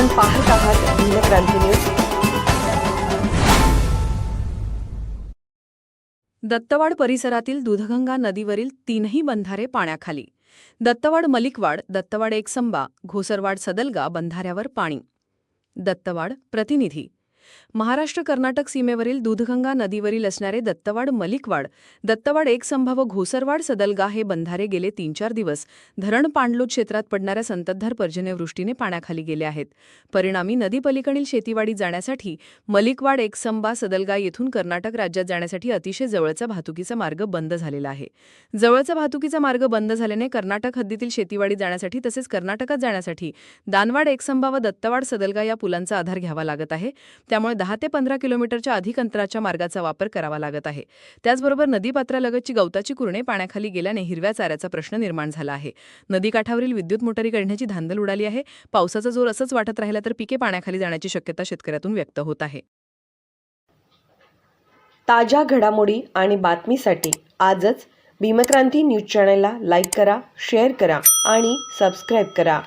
आपण पाहत आहात भीमक्रांती न्यूज. दत्तवाड परिसरातील दुधगंगा नदीवरील तीनही बंधारे पाण्याखाली. दत्तवाड मलिकवाड दत्तवाड एकसंबा घोसरवाड सदलगा बंधाऱ्यावर पाणी. दत्तवाड प्रतिनिधी महाराष्ट्र कर्नाटक सीमेवरील दूधगंगा नदीवरील असणारे दत्तवाड मलिकवाड दत्तवाड एकसंभा व घोसरवाड सदलगा हे बंधारे गेले तीन चार दिवस. धरण पाणलोट क्षेत्रात पडणाऱ्या संततधार पर्जन्यवृष्टीने पाण्याखाली गेले आहेत. परिणामी नदीपलीकडील शेतीवाडी जाण्यासाठी मलिकवाड एकसंबा सदलगा येथून कर्नाटक राज्यात जाण्यासाठी अतिशय जवळचा वाहतुकीचा मार्ग बंद झालेला आहे. जवळचा वाहतुकीचा मार्ग बंद झाल्याने कर्नाटक हद्दीतील शेतीवाडी जाण्यासाठी तसेच कर्नाटकात जाण्यासाठी दानवाड एकसंबा व दत्तवाड सदलगा या पुलांचा आधार घ्यावा लागत आहे. त्यामुळे दहा ते पंधरा किलोमीटरच्या अधिक अंतराच्या मार्गाचा वापर करावा लागत आहे. त्याचबरोबर नदीपात्रालगतची गवताची कुरणे पाण्याखाली गेल्याने हिरव्या चाऱ्याचा प्रश्न निर्माण झाला आहे. नदीकाठावरील विद्युत मोटारी काढण्याची धांदल उडाली आहे. पावसाचा जोर असंच वाटत राहिला तर पिके पाण्याखाली जाण्याची शक्यता शेतकऱ्यातून व्यक्त होत आहे. ताज्या घडामोडी आणि बातमीसाठी आजच भीमक्रांती न्यूज चॅनलला लाईक करा शेअर करा आणि सबस्क्राईब करा.